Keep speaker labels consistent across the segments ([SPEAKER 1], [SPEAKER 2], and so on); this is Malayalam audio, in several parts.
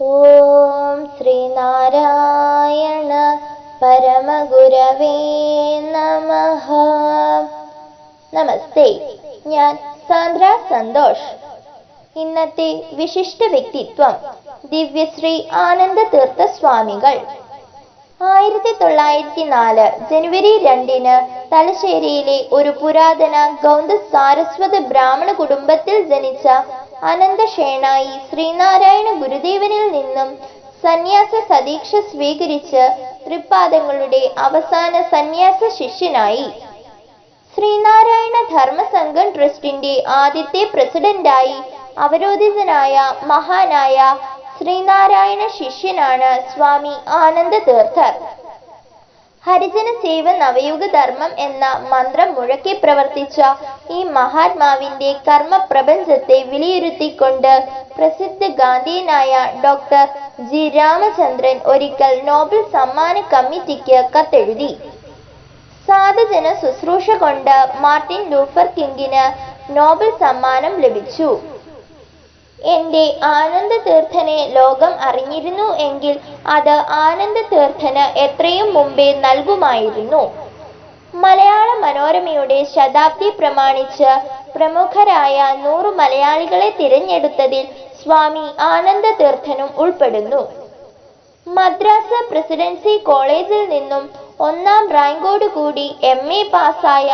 [SPEAKER 1] ഓം ശ്രീനാരായണ പരമഗുരവേ നമഃ. നമസ്തേ ഞാൻ സാന്ദ്ര സന്തോഷ്. ഇന്നത്തെ വിശിഷ്ട വ്യക്തിത്വം ദിവ്യശ്രീ ആനന്ദ തീർത്ഥ സ്വാമികൾ. ആയിരത്തി തൊള്ളായിരത്തി നാല് ജനുവരി രണ്ടിന് തലശ്ശേരിയിലെ ഒരു പുരാതന ഗൗന്ദ സാരസ്വത ബ്രാഹ്മണ കുടുംബത്തിൽ ജനിച്ച അനന്തശേണായി ശ്രീനാരായണ ഗുരുദേവനിൽ നിന്നും സന്യാസ സദീക്ഷ സ്വീകരിച്ച് തൃപ്പാദങ്ങളുടെ അവസാന സന്യാസ ശിഷ്യനായി. ശ്രീനാരായണ ധർമ്മസംഘം ട്രസ്റ്റിന്റെ ആദ്യത്തെ പ്രസിഡന്റായി അവരോധിതനായ മഹാനായ ശ്രീനാരായണ ശിഷ്യനാണ് സ്വാമി ആനന്ദ തീർത്ഥർ ഹരിജന സേവ നവയുഗ ധർമ്മം എന്ന മന്ത്രം മുഴക്കി പ്രവർത്തിച്ച ഈ മഹാത്മാവിന്റെ കർമ്മ പ്രപഞ്ചത്തെ വിലയിരുത്തിക്കൊണ്ട് പ്രസിദ്ധ ഗാന്ധിയനായ ഡോക്ടർ ജി രാമചന്ദ്രൻ ഒരിക്കൽ നോബൽ സമ്മാന കമ്മിറ്റിക്ക് കത്തെഴുതി. സാധുജന ശുശ്രൂഷ കൊണ്ട് മാർട്ടിൻ ലൂഫർ കിങ്ങിന് നോബൽ സമ്മാനം ലഭിച്ചു. എന്റെ ആനന്ദ തീർത്ഥനെ ലോകം അറിഞ്ഞിരുന്നു എങ്കിൽ അത് ആനന്ദ തീർത്ഥന് എത്രയും മുമ്പേ നൽകുമായിരുന്നു. മലയാള മനോരമയുടെ ശതാബ്ദി പ്രമാണിച്ച് പ്രമുഖരായ നൂറ് മലയാളികളെ തിരഞ്ഞെടുത്തതിൽ സ്വാമി ആനന്ദ തീർത്ഥനും ഉൾപ്പെടുന്നു. മദ്രാസ് പ്രസിഡൻസി കോളേജിൽ നിന്നും ഒന്നാം റാങ്കോട് കൂടി എം എ പാസ്സായ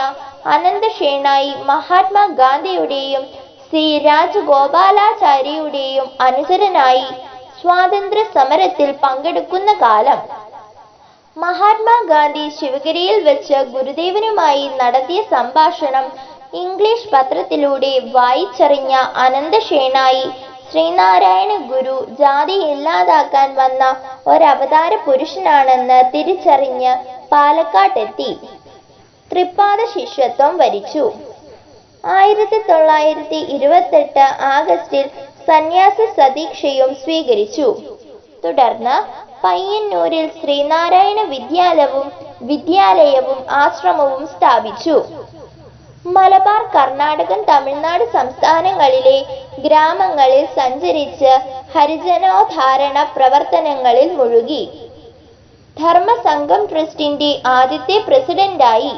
[SPEAKER 1] അനന്തഷേണായി മഹാത്മാ ഗാന്ധിയുടെയും സി രാജഗോപാലാചാര്യയുടെയും അനുചരനായി സ്വാതന്ത്ര്യ സമരത്തിൽ പങ്കെടുക്കുന്ന കാലം. മഹാത്മാഗാന്ധി ശിവഗിരിയിൽ വെച്ച് ഗുരുദേവനുമായി നടത്തിയ സംഭാഷണം ഇംഗ്ലീഷ് പത്രത്തിലൂടെ വായിച്ചറിഞ്ഞ അനന്തഷേണായി ശ്രീനാരായണ ഗുരു ജാതി ഇല്ലാതാക്കാൻ വന്ന ഒരവതാര പുരുഷനാണെന്ന് തിരിച്ചറിഞ്ഞ് പാലക്കാട്ടെത്തി. തൃപ്പാദ ശിഷ്യത്വം വരിച്ചു. ആയിരത്തി തൊള്ളായിരത്തി ഇരുപത്തെട്ട് ആഗസ്റ്റിൽ സന്യാസ സദീക്ഷയും സ്വീകരിച്ചു. തുടർന്ന് പയ്യന്നൂരിൽ ശ്രീനാരായണ വിദ്യാലയവും വിദ്യാലയവും ആശ്രമവും സ്ഥാപിച്ചു. മലബാർ കർണാടകം തമിഴ്നാട് സംസ്ഥാനങ്ങളിലെ ഗ്രാമങ്ങളിൽ സഞ്ചരിച്ച് ഹരിജനോദ്ധാരണ പ്രവർത്തനങ്ങളിൽ മുഴുകി. ധർമ്മസംഘം ട്രസ്റ്റിന്റെ ആദ്യത്തെ പ്രസിഡന്റായി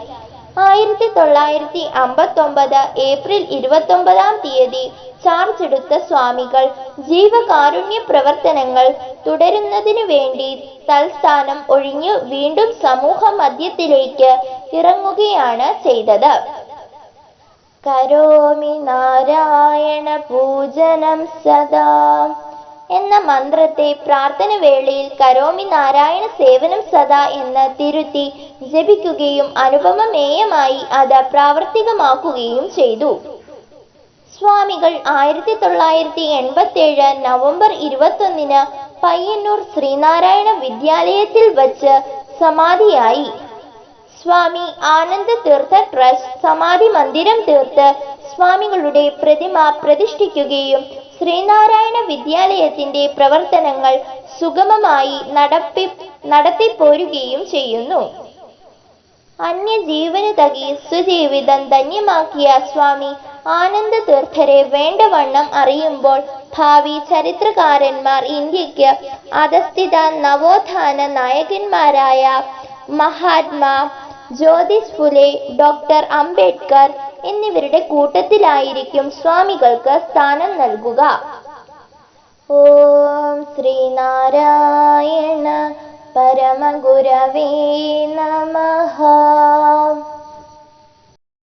[SPEAKER 1] ആയിരത്തി തൊള്ളായിരത്തി അമ്പത്തൊമ്പത് ഏപ്രിൽ ഇരുപത്തൊമ്പതാം തീയതി ചാർജ് എടുത്ത സ്വാമികൾ ജീവകാരുണ്യ പ്രവർത്തനങ്ങൾ തുടരുന്നതിനു വേണ്ടി തൽസ്ഥാനം ഒഴിഞ്ഞു വീണ്ടും സമൂഹ മധ്യത്തിലേക്ക് ഇറങ്ങുകയാണ് ചെയ്തത്. കരോമി നാരായണ പൂജനം സദാ എന്ന മന്ത്രത്തെ പ്രാർത്ഥന വേളയിൽ കരോമി നാരായണ സേവനം സദാ എന്ന് തിരുത്തി ജപിക്കുകയും അനുപമമേയമായി അത് പ്രാവർത്തികമാക്കുകയും ചെയ്തു. സ്വാമികൾ ആയിരത്തി തൊള്ളായിരത്തി എൺപത്തി ഏഴ് നവംബർ ഇരുപത്തൊന്നിന് പയ്യന്നൂർ ശ്രീനാരായണ വിദ്യാലയത്തിൽ വച്ച് സമാധിയായി. സ്വാമി ആനന്ദ തീർത്ഥ ട്രസ്റ്റ് സമാധി മന്ദിരം തീർത്ത് സ്വാമികളുടെ പ്രതിമ പ്രതിഷ്ഠിക്കുകയും ശ്രീനാരായണ വിദ്യാലയത്തിന്റെ പ്രവർത്തനങ്ങൾ സുഗമമായി നടപ്പി നടത്തിപ്പോരുകയും ചെയ്യുന്നു. അന്യജീവന് തകി സുജീവിതം ധന്യമാക്കിയ സ്വാമി ആനന്ദ തീർത്ഥരെ വേണ്ടവണ്ണം അറിയുമ്പോൾ ഭാവി ചരിത്രകാരന്മാർ ഇന്ത്യയ്ക്ക് അധസ്ഥിത നവോത്ഥാന നായകന്മാരായ മഹാത്മാ ജ്യോതിസ് ഫുലെ ഡോക്ടർ അംബേദ്കർ എന്നിവരുടെ കൂട്ടത്തിലായിരിക്കും സ്വാമികൾക്ക് സ്ഥാനം നൽകുക. ഓം ശ്രീനാരായണ പരമഗുരവേ നമഃ.